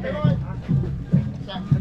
ไป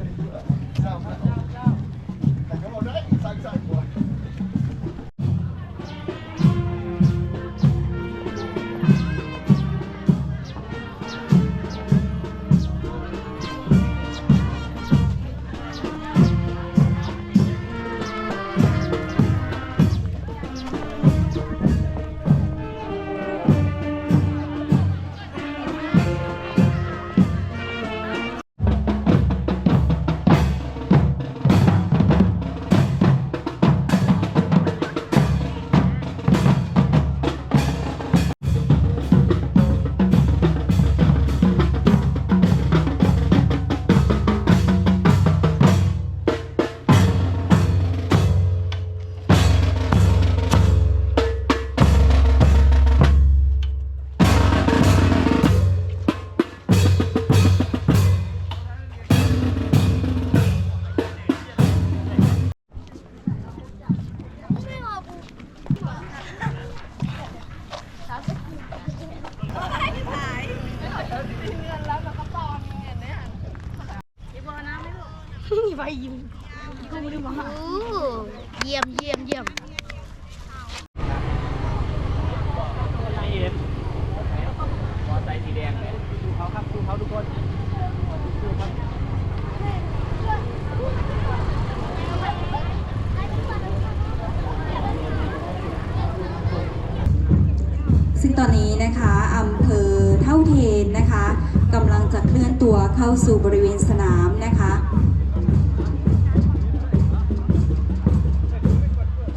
ตอนนี้นะคะอำเภอเท่าเทนนะคะกำลังจะเคลื่อนตัวเข้าสู่บริเวณสนามนะคะ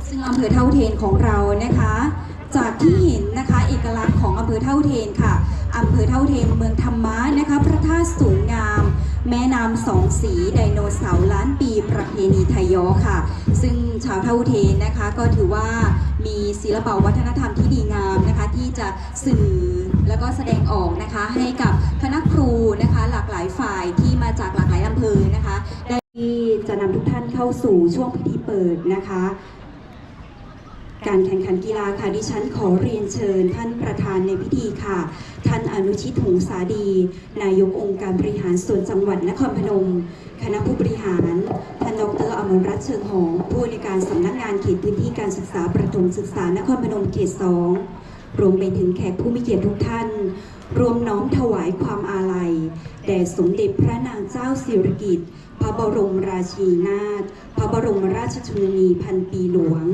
ซึ่งอำเภอเท่าเทนของเรานะคะ จากที่เห็นนะคะเอกลักษณ์ของอำเภอเท่าเทนค่ะอำเภอเท่าเทนเมืองธรรมะนะคะพระธาตุสูงงาม แม่น้ามสองสีไดโนเสาร์ล้านปีประเพณีไทยยอค่ะ ซึ่งชาวเท่าเทนนะคะก็ถือว่า มีศิลปวัฒนธรรมที่ดีงามนะคะ ที่จะสื่อแล้วก็แสดงออกนะคะ ให้กับคณะครูนะคะ หลากหลายฝ่ายที่มาจากหลากหลายอำเภอนะคะได้ที่จะนำทุกท่านเข้าสู่ช่วงพิธีเปิดนะคะ การแข่งขันกีฬาค่ะ ดิฉันขอเรียนเชิญ ท่านประธานในพิธีค่ะ ท่านอนุชิตหงสาดี นายกองค์การบริหารส่วนจังหวัดนครพนม คณะผู้บริหาร ท่านดรอมรรัตน์เชิงหองผู้ในการสำนักงานเขตพื้นที่การศึกษาประถมศึกษานครพนมเขตสองรวมไปถึงแขกผู้มีเกียรติทุกท่าน รวมน้อมถวายความอาลัย แด่สมเด็จพระนางเจ้าสิริกิติ์พระบรมราชินีนาถพระบรมราชชนนีพันปีหลวง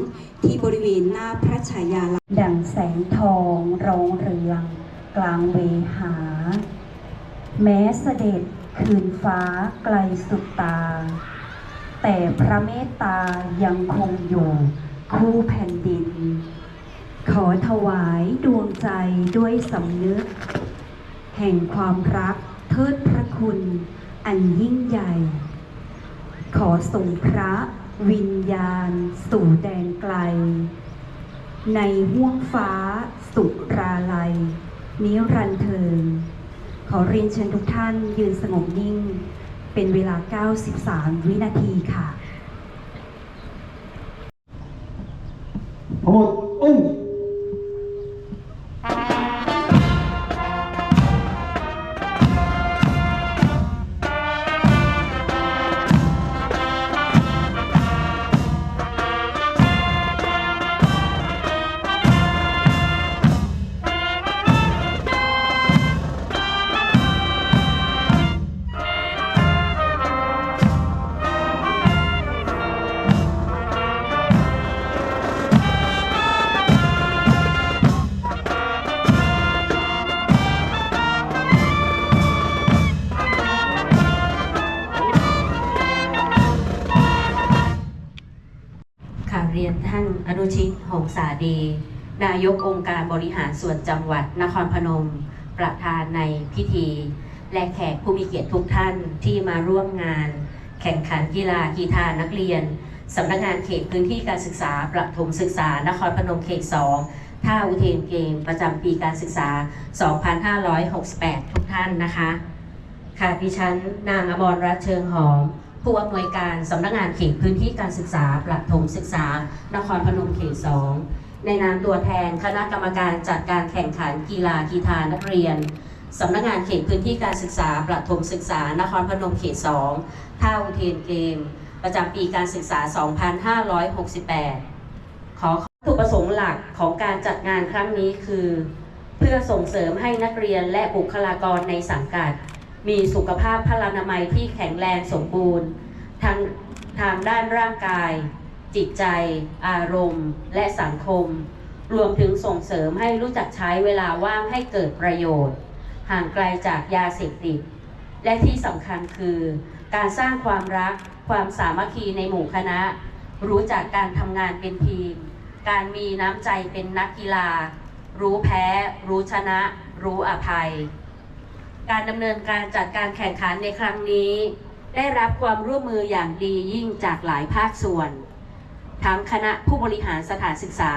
ที่บริเวณหน้าพระฉายาลักษณ์ดังแสงทองรองเรือง กลางเวหา แม้เสด็จคืนฟ้าไกลสุดตา แต่พระเมตตายังคงอยู่คู่แผ่นดิน ขอถวายดวงใจด้วยสำนึก แห่งความรักเทิดพระคุณอันยิ่งใหญ่ ขอส่งพระวิญญาณสู่แดนไกล ในห้วงฟ้าสุราลัย นิรันเทินขอเรียนเชิญทุกท่านยืนสงบนิ่ง เป็นเวลา 93 วินาทีค่ะทั้งหมด ชิตหงสาดี นายกองค์การบริหารส่วนจังหวัดนครพนม ประธานในพิธี และแขกผู้มีเกียรติทุกท่านที่มาร่วมงาน แข่งขันกีฬากีฬานักเรียนสำนักงานเขตพื้นที่การศึกษาประถมศึกษานครพนมเขต 2 ท่าอุเทนเกม ประจำปีการศึกษา 2568 ทุกท่านนะคะ ค่ะดิฉันนางอมรรัตน์เชิงหอม ผู้อำนวยการสำนักงานเขตพื้นที่การศึกษาประถมศึกษา นครพนมเขต2ในนามตัวแทนคณะกรรมการจัดการแข่งขันกีฬากีฬานักเรียนสำนักงานเขตพื้นที่การศึกษาประถมศึกษา นครพนมเขต2ท่าอุเทนเกม ประจำปีการศึกษา 2568 ขอวัตถุประสงค์หลักของการจัดงานครั้งนี้คือ เพื่อส่งเสริมให้นักเรียนและบุคลากรในสังกัด มีสุขภาพพลานามัยที่แข็งแรงสมบูรณ์ทางทางด้านร่างกาย จิตใจ อารมณ์ และสังคม รวมถึงส่งเสริมให้รู้จักใช้เวลาว่างให้เกิดประโยชน์ ห่างไกลจากยาเสพติด และที่สำคัญคือ การสร้างความรัก ความสามัคคีในหมู่คณะ รู้จักการทำงานเป็นทีม การมีน้ำใจเป็นนักกีฬา รู้แพ้ รู้ชนะ รู้อภัย การดำเนินการจัดการแข่งขันในครั้งนี้ ได้รับความร่วมมืออย่างดียิ่งจากหลายภาคส่วน ทั้งคณะผู้บริหารสถานศึกษา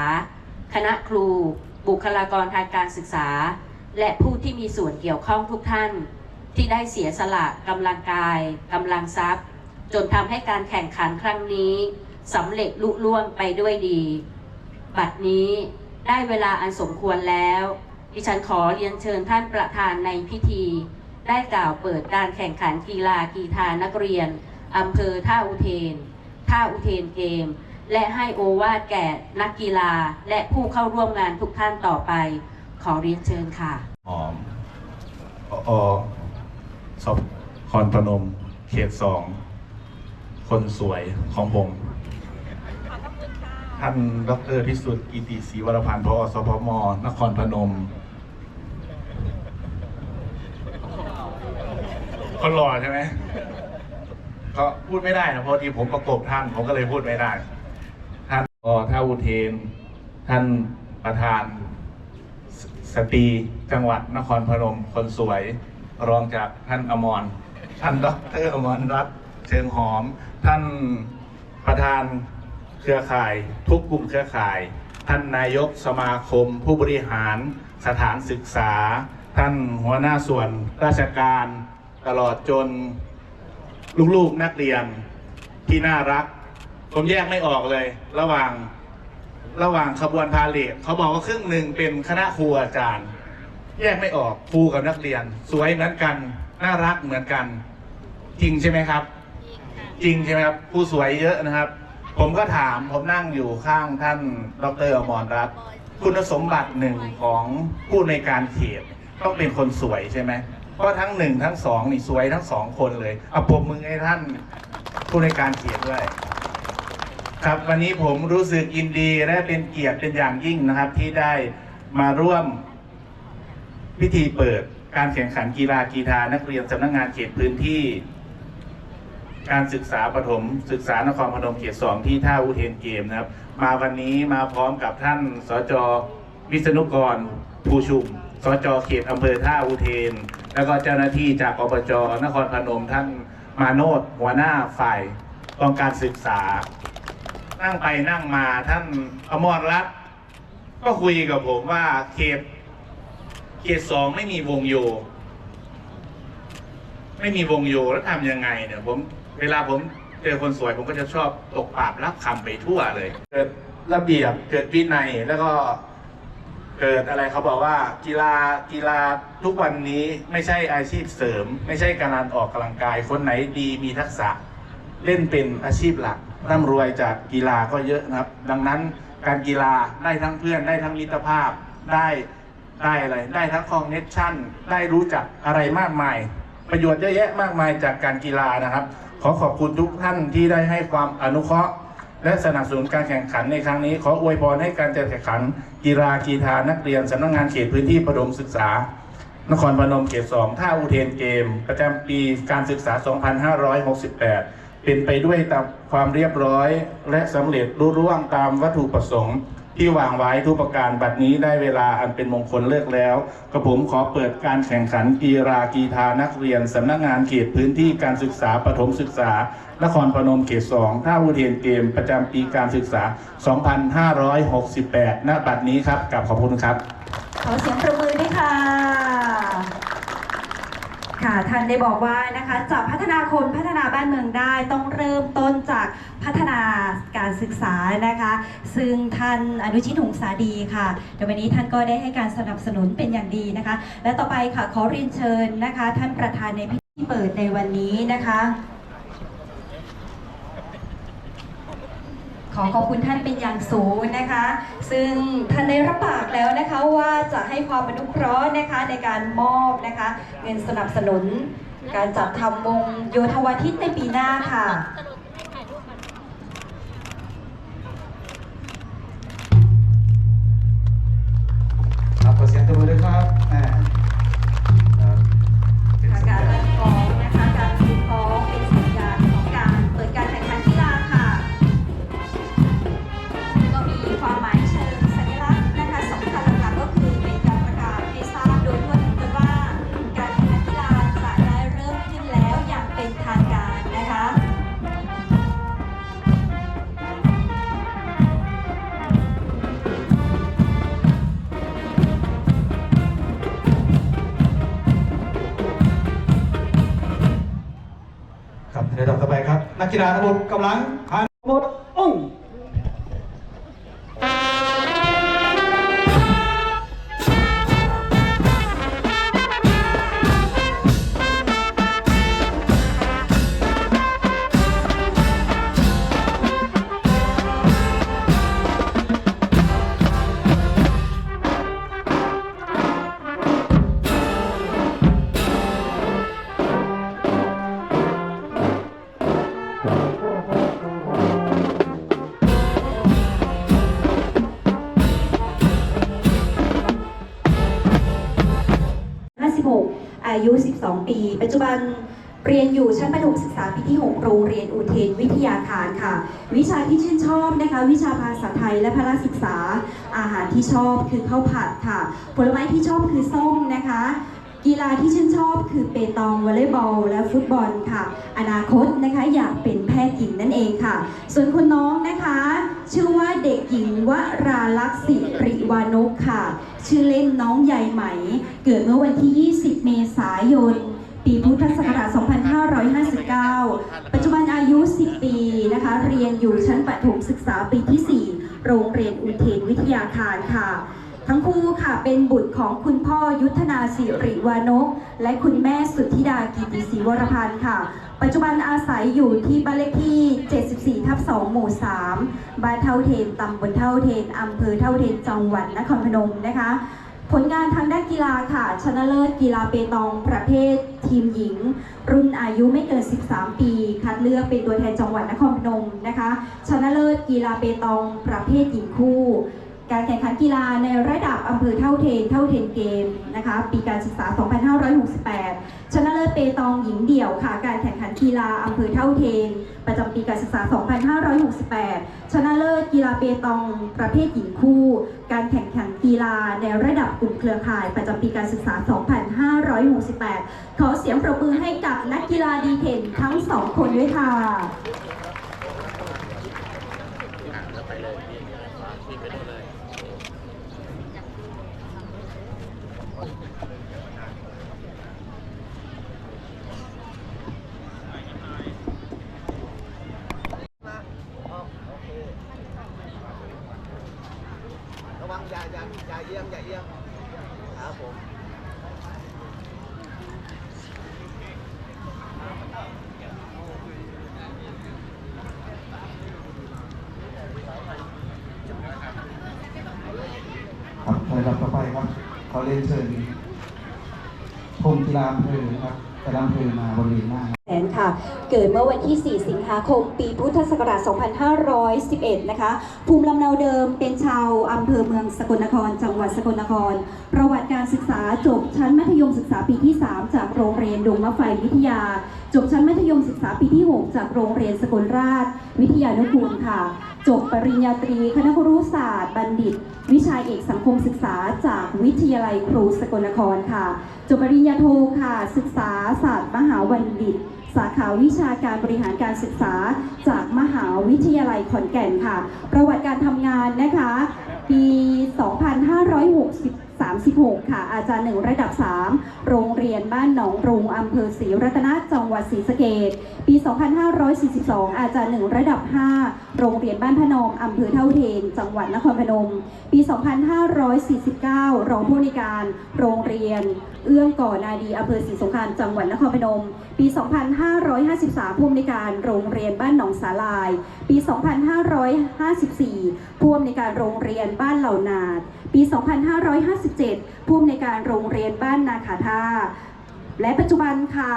คณะครู บุคลากรทางการศึกษา และผู้ที่มีส่วนเกี่ยวข้องทุกท่าน ที่ได้เสียสละกำลังกายกำลังทรัพย์ จนทำให้การแข่งขันครั้งนี้สำเร็จลุล่วงไปด้วยดี บัดนี้ได้เวลาอันสมควรแล้ว ดิฉันขอเรียนเชิญท่านประธานในพิธี ได้กล่าวเปิดการแข่งขันกีฬากีฬานักเรียนอำเภอท่าอุเทน ท่าอุเทนเกม และให้โอวาดแก่นักกีฬาและผู้เข้าร่วมงานทุกท่านต่อไป ขอเรียนเชิญค่ะหอมออสอบคอนพนม เขตสอง คนสวยของผมท่านดรพิสุทธิ์กิติศรีวรพันธ์พอสพมนครพนม คนหล่อใช่ไหมก็พูดไม่ได้นะเพราะที่ผมประกบท่านผมก็เลยพูดไม่ได้ ท่านอท่าอุเทน ท่านประธานสสตรีจังหวัดนครพนมคนสวย รองจากท่านอมร ท่านดรอมรรัตน์เชิงหอม ท่านประธานเครือข่ายทุกกลุ่มเครือข่าย ท่านนายกสมาคม ผู้บริหารสถานศึกษา ท่านหัวหน้าส่วนราชการ ตลอดจนลูกๆนักเรียนที่น่ารัก ผมแยกไม่ออกเลย ระหว่างระหว่างขบวนพาเลทเขาบอกว่าครึ่งหนึ่งเป็นคณะครูอาจารย์ แยกไม่ออกครูกับนักเรียน สวยเหมือนกัน น่ารักเหมือนกัน จริงใช่ไหมครับ จริงใช่ไหมครับผู้สวยเยอะนะครับ ผมก็ถามผมนั่งอยู่ข้างท่านดรอมรรัตน์คุณสมบัติหนึ่งของผู้ในการเขตต้องเป็นคนสวยใช่ไหม เพราะทั้งหนึ่งทั้งสองนี่สวยทั้งสองคนเลยเอาผมมือให้ท่านผู้ในการเขตด้วย ครับวันนี้ผมรู้สึกยินดีและเป็นเกียรติเป็นอย่างยิ่งนะครับ ที่ได้มาร่วมพิธีเปิดการแข่งขันกีฬากีฬานักเรียนสำนักงงานเขตพื้นที่ การศึกษาประถมศึกษานครพนมเขตสองที่ท่าอุเทนเกมนะครับ มาวันนี้มาพร้อมกับท่านสจวิษณุกรภูชุมสจเขตอำเภอท่าอุเทน แล้วก็เจ้าหน้าที่จากอบจนครพนมท่านมาโนดหัวหน้าฝ่ายกองการศึกษา นั่งไปนั่งมาท่านอมรรัตน์ก็คุยกับผมว่าเขตเขตสองไม่มีวงโย ไม่มีวงโยแล้วทำยังไงเนี่ยผมเวลาผมเจอคนสวยผมก็จะชอบตกปากรับคำไปทั่วเลย เกิดระเบียบเกิดวินัยแล้วก็ เกิดอะไรเขาบอกว่ากีฬากีฬาทุกวันนี้ไม่ใช่อาชีพเสริม ไม่ใช่การออกกำลังกายคนไหนดีมีทักษะ เล่นเป็นอาชีพหลักร่ำรวยจากกีฬาก็เยอะนะครับ ดังนั้นการกีฬาได้ทั้งเพื่อนได้ทั้งมิตรภาพได้ได้อะไรได้ทั้งคอนเนคชั่นได้รู้จักอะไรมากมาย ประโยชน์เยอะแยะมากมายจากการกีฬานะครับ ขอขอบคุณทุกท่านที่ได้ให้ความอนุเคราะห์ และสนับสนุนการแข่งขันในครั้งนี้ ขออวยพรให้การแข่งขัน กีฬากีฬานักเรียนสำนักงานเขตพื้นที่ประดมศึกษา นครพนมเขต2ท่าอุเทนเกม ประจำปีการศึกษา 2568 เป็นไปด้วยตามความเรียบร้อย และสำเร็จรุ่ร่วงตามวัตถุประสงค์ที่วางไว้ทุกประการบัดนี้ได้เวลาอันเป็นมงคลเลิกแล้วกระผมขอเปิดการแข่งขันกีฬากีฬานักเรียนสำนักงานเขตพื้นที่การศึกษาประถมศึกษา นครพนมเขต2ท่าอุเทนเกมประจำปีการศึกษา 2568 ณ บัดนี้ครับกับขอบคุณครับ ขอเสียงประมือด้วยค่ะ ค่ะท่านได้บอกว่านะคะจะพัฒนาคนพัฒนาบ้านเมืองได้ต้องเริ่มต้นจากพัฒนาการศึกษานะคะ ซึ่งท่านอนุชิตหงสาดีค่ะเดี๋ยววันนี้ท่านก็ได้ให้การสนับสนุนเป็นอย่างดีนะคะ และต่อไปค่ะขอเรียนเชิญนะคะ ท่านประธานในพิธีเปิดในวันนี้นะคะ ขอขอบคุณท่านเป็นอย่างสูงนะคะ ซึ่งท่านได้รับปากแล้วนะคะว่าจะให้ความอนุเคราะห์นะคะในการมอบนะคะ เงินสนับสนุน การจัดทำวงโยธวาทิตในปีหน้าค่ะครับขอเสียงตบมือด้วยครับแหม่ครับ ครับนักกี ปัจจุบันเรียนอยู่ชั้นประถมศึกษาปีที่ 6 โรงเรียนอุเทนวิทยาคารค่ะ วิชาที่ชื่นชอบนะคะ วิชาภาษาไทยและพละศึกษา อาหารที่ชอบคือข้าวผัดค่ะ ผลไม้ที่ชอบคือส้มนะคะ กีฬาที่ชื่นชอบคือเปตองวอลเลย์บอล และฟุตบอลค่ะ อนาคตนะคะอยากเป็นแพทย์หญิงนั่นเองค่ะ ส่วนคุณน้องนะคะ ชื่อว่าเด็กหญิงวราลักษิริวานกค่ะ ชื่อเล่นน้องใหญ่ไหม เกิดเมื่อวันที่ 20 เมษายน ปีพุทธศักราช 2559 ปัจจุบันอายุ 10 ปีนะคะ เรียนอยู่ชั้นประถมศึกษาปีที่ 4 โรงเรียนอุเทนวิทยาคารค่ะ ทั้งคู่ค่ะเป็นบุตรของคุณพ่อยุทธนาสิริวานก และคุณแม่สุทธิดากิติศรีวรพันธ์ค่ะ ปัจจุบันอาศัยอยู่ที่บ้านเลขที่ 74 ทับ 2 หมู่ 3 บ้านเท่าเทนตำบลเท่าเทนอำเภอเท่าเทนจังหวัดนครพนมนะคะ ผลงานทางด้านกีฬาค่ะ ชนะเลิศกีฬาเปตองประเภททีมหญิง รุ่นอายุไม่เกิน 13 ปี คัดเลือกเป็นตัวแทนจังหวัดนครพนมนะคะ ชนะเลิศกีฬาเปตองประเภทหญิงคู่ การแข่งขันกีฬาในระดับอำเภอเท่าเทนเท่าเทนเกมนะคะ ปีการศึกษา 2568 ชนะเลิศเปตองหญิงเดี่ยวค่ะ การแข่งขันกีฬาอำเภอเท่าเทน ประจำปีการศึกษา 2568 ชนะเลิศกีฬาเปตองประเภทหญิงคู่ การแข่งขันกีฬาในระดับกลุ่มเครือข่าย ประจำปีการศึกษา 2568 ขอเสียงปรบมือให้กับนักกีฬาดีเด่นทั้งสองคนด้วยค่ะระวังอย่าอย่าอย่าเอียงอย่าเอียงครับผม ครับในลำดับต่อไปครับ เขาเรียนเชิญพงกีฬาอำเภอนะครับแต่ละอำเภอมาบริเวณหน้า แสนค่ะ เกิดเมื่อวันที่ 4 สิงหาคม ปีพุทธศักราช 2511 นะคะ ภูมิลำเนาเดิมเป็นชาวอำเภอเมืองสกลนคร จังหวัดสกลนคร ประวัติการศึกษาจบชั้นมัธยมศึกษาปีที่ 3 จากโรงเรียนดงมะไฟวิทยา จบชั้นมัธยมศึกษาปีที่ 6 จากโรงเรียนสกลราช วิทยานุกูลค่ะ จบปริญญาตรีคณะครุศาสตร์บัณฑิต วิชาเอกสังคมศึกษาจากวิทยาลัยครูสกลนครค่ะ จบปริญญาโทค่ะ ศึกษาศาสตร์มหาบัณฑิต สาขาวิชาการบริหารการศึกษาจากมหาวิทยาลัยขอนแก่นค่ะ ประวัติการทำงานนะคะ ปี 2560 36 ค่ะ อาจารย์หนึ่งระดับ 3 โรงเรียนบ้านหนองรุงอำเภอศรีรัตนจังหวัดศรีสะเกษปี 2542 อาจารย์หนึ่งระดับ 5 โรงเรียนบ้านพะนอมอำเภอเท่าเทน จังหวัดนครพนม ปี 2549 รองผู้ในการโรงเรียน เอื้องก่อนาดีอำเภอศรีสงครามจังหวัดนครพนม ปี 2553 ผู้อำนวยการโรงเรียนบ้านหนองสาลาย ปี 2554 ผู้อำนวยการโรงเรียนบ้านเหล่านาด ปี 2557 ผู้อำนวยการโรงเรียนบ้านนาขาท่าและปัจจุบันค่ะ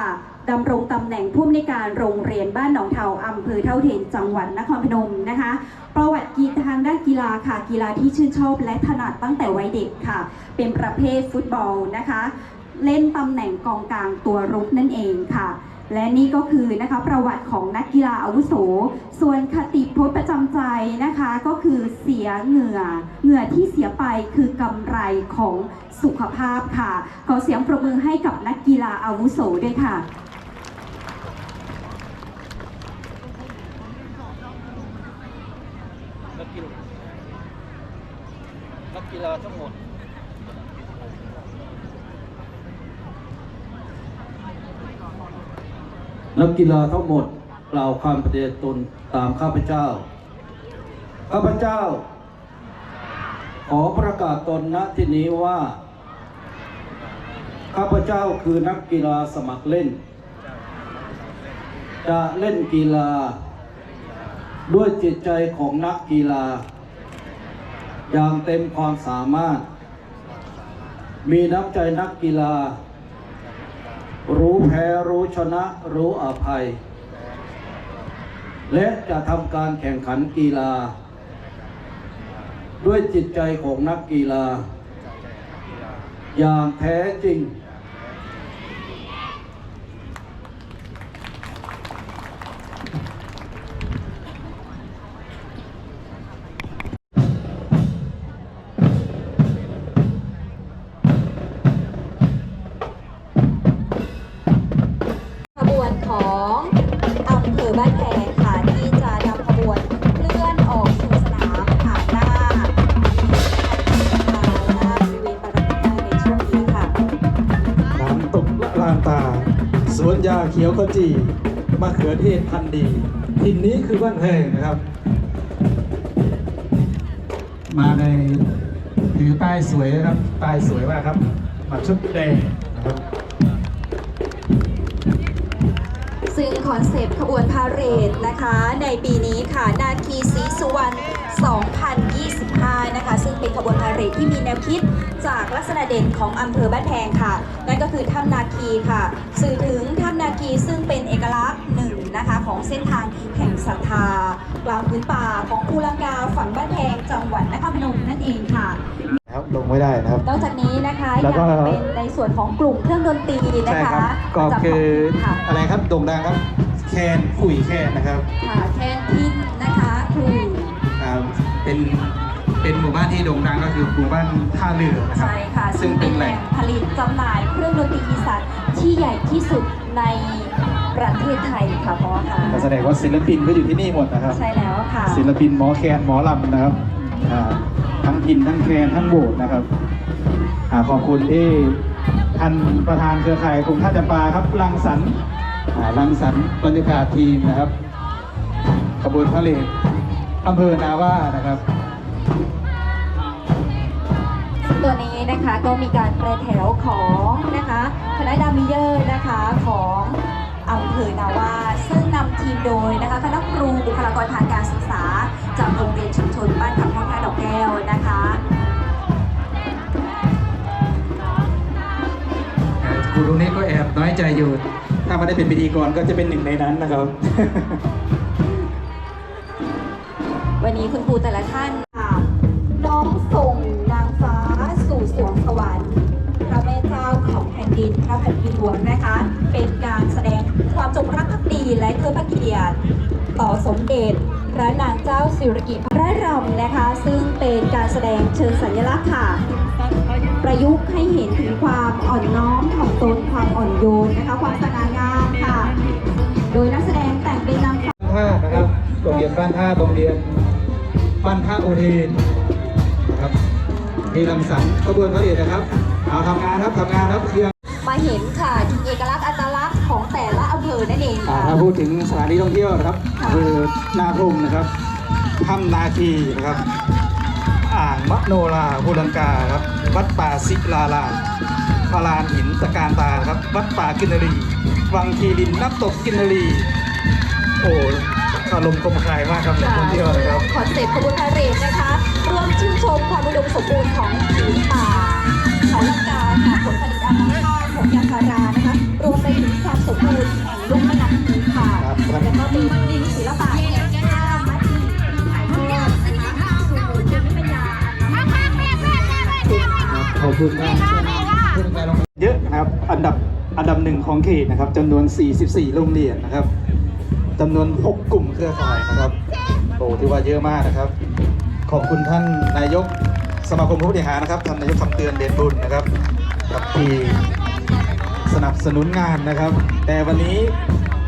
ดำรงตำแหน่งผู้อำนวยการโรงเรียนบ้านหนองเทาอำเภอเท่าเทนจังหวัดนครพนมนะคะ ประวัติกีทางด้านกีฬาค่ะ กีฬาที่ชื่นชอบและถนัดตั้งแต่วัยเด็กค่ะ เป็นประเภทฟุตบอลนะคะ เล่นตำแหน่งกองกลางตัวรุกนั่นเองค่ะและนี่ก็คือนะคะประวัติของนักกีฬาอาวุโส ส่วนคติพจน์ประจำใจนะคะก็คือเสียเหงื่อ เหงื่อที่เสียไปคือกำไรของสุขภาพค่ะ ขอเสียงปรบมือให้กับนักกีฬาอาวุโสด้วยค่ะ นักกีฬานักกีฬาทั้งหมด นักกีฬาทั้งหมดกล่าวคำปฏิญาณตนตามข้าพเจ้า ข้าพเจ้า ขอประกาศตนณที่นี้ว่า ข้าพเจ้าคือนักกีฬาสมัครเล่น จะเล่นกีฬา ด้วยจิตใจของนักกีฬา อย่างเต็มความสามารถ มีน้ำใจนักกีฬา รู้แพ้รู้ชนะรู้อภัย และจะทำการแข่งขันกีฬา ด้วยจิตใจของนักกีฬา อย่างแท้จริง อบ้านแพงค่ะที่จะนำขบวนเคลื่อนออกสู่สนามผ่านหน้าหน้าบริเวณปารมีในช่วงนี้ค่ะ น้ำตกละลานตา สวนยาเขียวขจีมะเขือเทศพันธุ์ดีถิ่นนี้คือบ้านแพงนะครับ มาในถือป้ายสวยนะครับป้ายสวยมากครับมาชุดแดง คอนเซปต์ขบวนพาเหรดนะคะ ในปีนี้ค่ะ นาคีสีสุวรรณ 2025 นะคะ ซึ่งเป็นขบวนพาเหรดที่มีแนวคิดจากลักษณะเด่นของอำเภอบ้านแพงค่ะ นั่นก็คือถ้ำนาคีค่ะ สื่อถึงถ้ำนาคีซึ่งเป็นเอกลักษณ์หนึ่งนะคะของเส้นทางแห่งศรัทธากลางพื้นป่าของภูลังกาฝั่งบ้านแพงจังหวัดนครพนมนั่นเองค่ะ ลงไม่ได้นะครับ นอกจากนี้นะคะแล้ยัวก็งเป็นในส่วนของกลุ่มเครื่องดนตรีนะใช่คะครับก็ประจำคือท้งถิ่นค่ะอะไรครับโด่งดังครับ แคนขุยแคนนะครับค่ะแคนทินนะคะครูอ่าเป็นเป็นหมู่บ้านที่โด่งดังก็คือหมู่บ้านท่าเรือนะครับ ใช่ค่ะซึ่งเป็นแหล่งผลิตจำหน่ายเครื่องดนตรีอีสานที่ใหญ่ที่สุดในประเทศไทยค่ะพ่อค่ะก็แสดงว่าศิลปินก็อยู่ที่นี่หมดนะครับ ใช่แล้วค่ะ ศิลปินหมอแคนหมอลำนะครับอ่า ทั้งพินทั้งแครนทั้งโบสนะครับอขอบคุณที่ท่านประธานเครือข่ายกลุ่มท่าจำปาครับรังสรรค์รังสรรค์บรรยากาศทีมนะครับขบวนพาเหรดอำเภอนาว่านะครับ ตัวนี้นะคะก็มีการแปรแถวของนะคะคณะดามิเยอร์นะคะของอำเภอนาว่าซึ่งนำทีมโดยนะคะคณะครูบุคลากรทางการศึกษา จากโรงเรียนชุมชนบ้านขับ วนะคะครูตรงนี้ก็แอบน้อยใจอยู่ ถ้าไม่ได้เป็นพิธีกรก็จะเป็นหนึ่งในนั้นนะครับ วันนี้คุณครูแต่ละท่านค่ะน้องส่งนางฟ้าสู่สวงสวรรค์พระแม่เจ้าของแผ่นดินพระแผ่นดินหลวงนะคะ เป็นการแสดงความจงรักภักดีและเทิดพระเกียรติต่อสมเด็จ พระนางเจ้าสิริกิติ์พระรำนะคะ ซึ่งเป็นการแสดงเชิงสัญลักษณ์ค่ะ ประยุกต์ให้เห็นถึงความอ่อนน้อมถ่อมตนความอ่อนโยนนะคะความสง่างามค่ะ โดยนักแสดงแต่งเป็นนางฟ้าท่านะครับโรงเรียนบ้านท่าโรงเรียนบ้านท่าโอเทนนะครับมีลำสันขบวนพระเอกนะครับเอาทำงานครับทำงานครับเครื่องมาเห็นค่ะถึงเอกลักษณ์อัตลักษณ์ของแต่ละ อำเภอนั่นเองอ่าค่ะ ถ้าพูดถึงสถานที่ท่องเที่ยวนะครับค่ะ คือนาพรมนะครับถ้ำนาคีนะครับ อ่างมะโนราภูลังกาครับ วัดป่าศิลารามพารานหินตะการตาครับ วัดป่ากินรี วังคีรินน้ำตกกินรี โอ้อารมณ์คมคายมากครับนักท่องเที่ยวนะครับ คอนเซ็ปต์ขบวนพาเหรดนะคะ รวมชื่นชมความอุดมสมบูรณ์ของผืนป่าเขา เยอะนะครับอันดับอันดับหนึ่งของเขตนะครับจำนวน 44 โรงเรียนนะครับจำนวน 6 กลุ่มเครือข่ายนะครับโอ้ถือว่าเยอะมากนะครับ ขอบคุณท่านนายกสมาคมผู้บริหารนะครับท่านนายกคำเตือนเดชบุญนะครับกับที่สนับสนุนงานนะครับ แต่วันนี้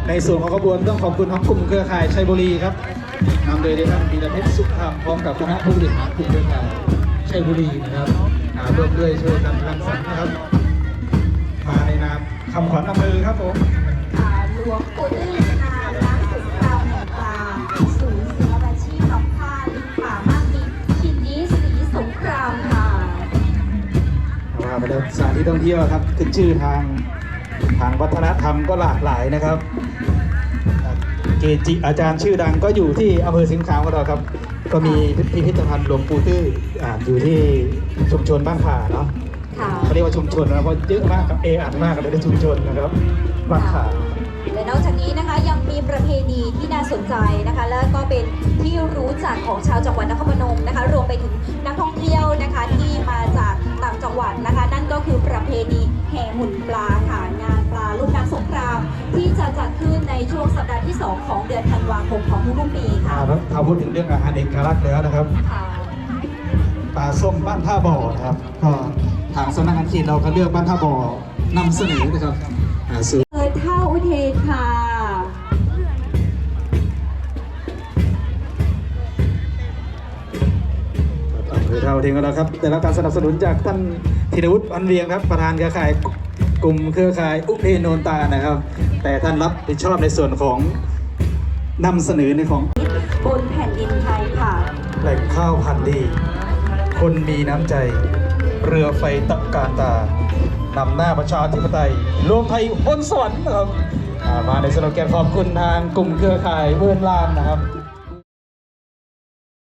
ในส่วนของขบวนต้องขอบคุณทั้งกลุ่มเครือข่ายชัยบุรีครับนำโดยท่านปีระเพชรสุขธรรมพร้อมกับคณะผู้บริหารกลุ่มเครือข่ายชัยบุรีนะครับ อ่าร่วมด้วยช่วยกันรังสรรค์นะครับ มาในนามคำขวัญอำเภอครับผมอ่าหลวงปู่ตื้นนาล้างสุดคราวแห่งป่าศูนย์ศิลปาชีพของข้าลิงป่ามากมีถิ่นนี้สีสงครามค่ะว่าไปแล้วสถานที่ท่องเที่ยวครับขึ้นชื่อทางทางวัฒนธรรมก็หลากหลายนะครับ เกจิอาจารย์ชื่อดังก็อยู่ที่อำเภอสิงห์ขาวของเราครับ ก็มีพิพิธภัณฑ์หลวงปู่ตื้ออ่าอยู่ที่ ชุมชนบ้านขาเนาะค่ะเขาเรียกว่าชุมชนนะเพราะเยอะมากครับเออัดมากเลยในชุมชนนะครับบ้านขาและนอกจากนี้นะคะยังมีประเพณีที่น่าสนใจนะคะ และก็เป็นที่รู้จักของชาวจังหวัดนครพนมนะคะ รวมไปถึงนักท่องเที่ยวนะคะที่มาจากต่างจังหวัดนะคะ นั่นก็คือประเพณีแห่หุ่นปลาค่ะงานปลาลูกน้ำสงครามที่จะจัดขึ้นในช่วงสัปดาห์ที่ 2 ของเดือนธันวาคมของทุกๆปีค่ะอ่าถ้าพูดถึงเรื่องอาหารเอกลักษณ์แล้วนะครับค่ะ ปลาส้มบ้านท่าบ่อครับ ก็ทางสำนักงานเขตเราก็เลือกบ้านท่าบ่อนำเสนอนะครับอาซื้อเท่าอุเทนค่ะเท่าเทียมกันแล้วครับได้รับการสนับสนุนจากท่านธีรวุฒิอันเวียงครับประธานเครือข่ายกลุ่มเครือข่ายอุเพโนนตานะครับ แต่ท่านรับผิดชอบในส่วนของนำเสนอในของบนแผ่นดินไทยค่ะ แหล่งข้าวพันธุ์ดี คนมีน้ำใจ เรือไฟตักการตานำหน้าประชาธิปไตย รวมไทยบนสวรรค์นะครับมาในสโลแกนขอบคุณทางกลุ่มเครือข่ายเวิร์นลานนะครับ